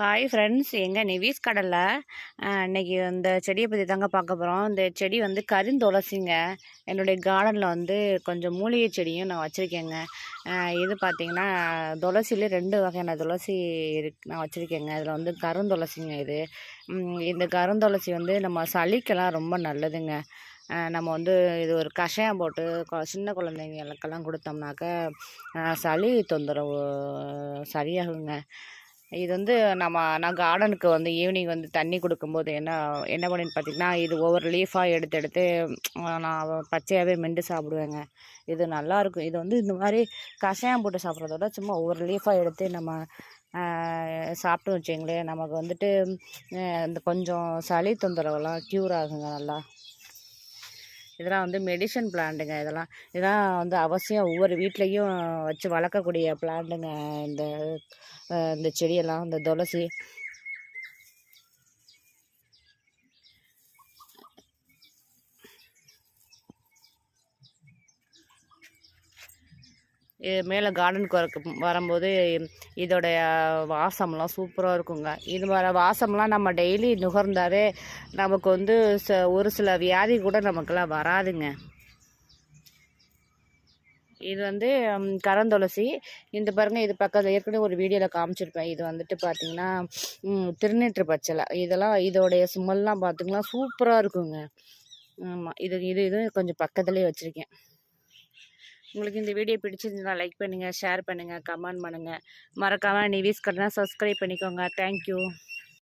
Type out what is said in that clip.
Hi friends எங்கள் Nevis கடலில் இன்னைக்கு இந்த செடியை பற்றி தாங்க பார்க்க போகிறோம் இந்த செடி வந்து கருந்துளசிங்க. என்னுடைய கார்டனில் வந்து கொஞ்சம் மூலிகை செடியும் நான் வச்சுருக்கேங்க. இது பார்த்திங்கன்னா துளசியில் ரெண்டு வகையான துளசி இருக்கு நான் வச்சுருக்கேங்க. அதில் வந்து கருந்துளசிங்க இது. இந்த கருந்துளசி வந்து நம்ம சளிக்கெல்லாம் ரொம்ப நல்லதுங்க. நம்ம வந்து இது ஒரு கஷாயம் போட்டு கொ- சின்ன குழந்தைங்களுக்கெல்லாம் கொடுத்தோம்னாக்க சளி தொந்தரவு சரியாகுங்க. இது வந்து நம்ம நான் கார்டனுக்கு வந்து ஈவினிங் வந்து தண்ணி கொடுக்கும்போது என்ன என்ன பண்ணின்னு பார்த்தீங்கன்னா இது ஒவ்வொரு லீஃபாக எடுத்து எடுத்து நான் பச்சையாகவே மெண்டு சாப்பிடுவேங்க. இது நல்லா இருக்கும். இது வந்து இந்த மாதிரி கஷாயம் போட்டு சாப்பிட்றத விட சும்மா ஒவ்வொரு லீஃபாக எடுத்து நம்ம சாப்பிட்டு வச்சிங்களேன் நமக்கு வந்துட்டு இந்த கொஞ்சம் சளி தொந்தரவெல்லாம் க்யூர் ஆகுங்க நல்லா. இதெல்லாம் வந்து மெடிசன் பிளான்ட்டுங்க இதெல்லாம் இதெல்லாம் வந்து அவசியம் ஒவ்வொரு வீட்லேயும் வச்சு வளர்க்கக்கூடிய பிளான்ட்டுங்க இந்த இந்த செடியெல்லாம் இந்த துளசி மேலே கார்டனுக்கு வர வரும்போது இதோடைய வாசம்லாம் சூப்பராக இருக்குங்க. இது மாதிரி வாசம்லாம் நம்ம டெய்லி நுகர்ந்தாவே நமக்கு வந்து ச ஒரு சில வியாதி கூட நமக்கெல்லாம் வராதுங்க. இது வந்து கரந்துளசி இந்த பாருங்க இது பக்கத்தில் ஏற்கனவே ஒரு வீடியோவில் காமிச்சிருப்பேன். இது வந்துட்டு பார்த்தீங்கன்னா திருநீற்று பச்சலை இதெல்லாம் இதோடைய ஸ்மெல்லாம் பார்த்தீங்கன்னா சூப்பராக இருக்குங்க. ஆமாம் இது இது இது கொஞ்சம் பக்கத்துலேயே வச்சுருக்கேன். உங்களுக்கு இந்த வீடியோ பிடிச்சிருந்தா லைக் பண்ணுங்கள் ஷேர் பண்ணுங்கள் கமெண்ட் பண்ணுங்கள் மறக்காமல் நிவிஸ் கடனாக சப்ஸ்கிரைப் பண்ணிக்கோங்க தேங்க்யூ